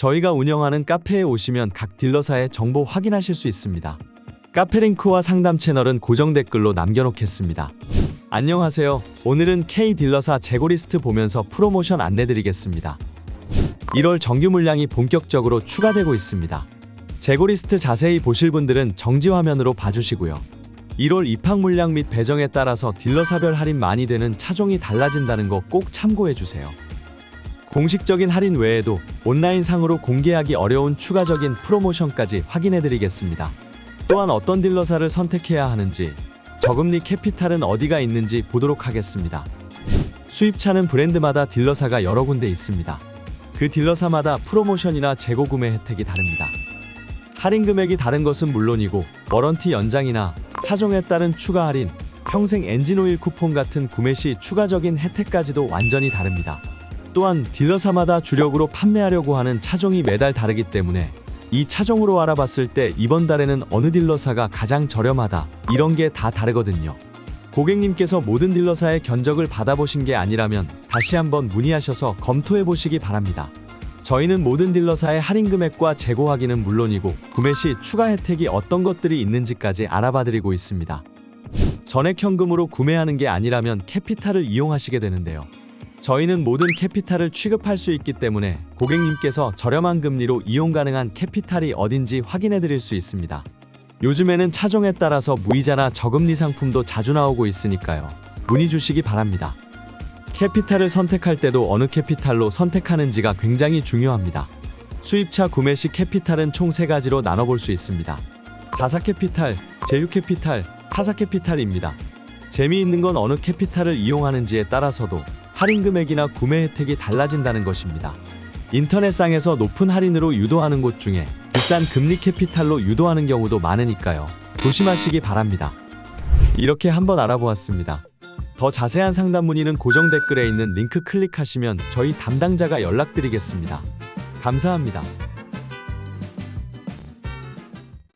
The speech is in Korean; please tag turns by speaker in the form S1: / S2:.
S1: 저희가 운영하는 카페에 오시면 각 딜러사의 정보 확인하실 수 있습니다. 카페 링크와 상담 채널은 고정 댓글로 남겨놓겠습니다. 안녕하세요. 오늘은 K 딜러사 재고 리스트 보면서 프로모션 안내드리겠습니다. 1월 정규 물량이 본격적으로 추가되고 있습니다. 재고 리스트 자세히 보실 분들은 정지 화면으로 봐주시고요. 1월 입학 물량 및 배정에 따라서 딜러사별 할인 많이 되는 차종이 달라진다는 거 꼭 참고해 주세요. 공식적인 할인 외에도 온라인 상으로 공개하기 어려운 추가적인 프로모션까지 확인해 드리겠습니다. 또한 어떤 딜러사를 선택해야 하는지, 저금리 캐피탈은 어디가 있는지 보도록 하겠습니다. 수입차는 브랜드마다 딜러사가 여러 군데 있습니다. 그 딜러사마다 프로모션이나 재고 구매 혜택이 다릅니다. 할인 금액이 다른 것은 물론이고 워런티 연장이나 차종에 따른 추가 할인, 평생 엔진오일 쿠폰 같은 구매 시 추가적인 혜택까지도 완전히 다릅니다. 또한 딜러사마다 주력으로 판매하려고 하는 차종이 매달 다르기 때문에 이 차종으로 알아봤을 때 이번 달에는 어느 딜러사가 가장 저렴하다 이런 게 다 다르거든요. 고객님께서 모든 딜러사의 견적을 받아보신 게 아니라면 다시 한번 문의하셔서 검토해 보시기 바랍니다. 저희는 모든 딜러사의 할인 금액과 재고 확인은 물론이고 구매 시 추가 혜택이 어떤 것들이 있는지까지 알아봐 드리고 있습니다. 전액 현금으로 구매하는 게 아니라면 캐피탈을 이용하시게 되는데요. 저희는 모든 캐피탈을 취급할 수 있기 때문에 고객님께서 저렴한 금리로 이용 가능한 캐피탈이 어딘지 확인해 드릴 수 있습니다. 요즘에는 차종에 따라서 무이자나 저금리 상품도 자주 나오고 있으니까요. 문의 주시기 바랍니다. 캐피탈을 선택할 때도 어느 캐피탈로 선택하는지가 굉장히 중요합니다. 수입차 구매 시 캐피탈은 총세 가지로 나눠볼 수 있습니다. 자사 캐피탈, 제휴 캐피탈, 타사 캐피탈입니다. 재미있는 건 어느 캐피탈을 이용하는지에 따라서도 할인 금액이나 구매 혜택이 달라진다는 것입니다. 인터넷상에서 높은 할인으로 유도하는 곳 중에 비싼 금리 캐피탈로 유도하는 경우도 많으니까요. 조심하시기 바랍니다. 이렇게 한번 알아보았습니다. 더 자세한 상담 문의는 고정 댓글에 있는 링크 클릭하시면 저희 담당자가 연락드리겠습니다. 감사합니다.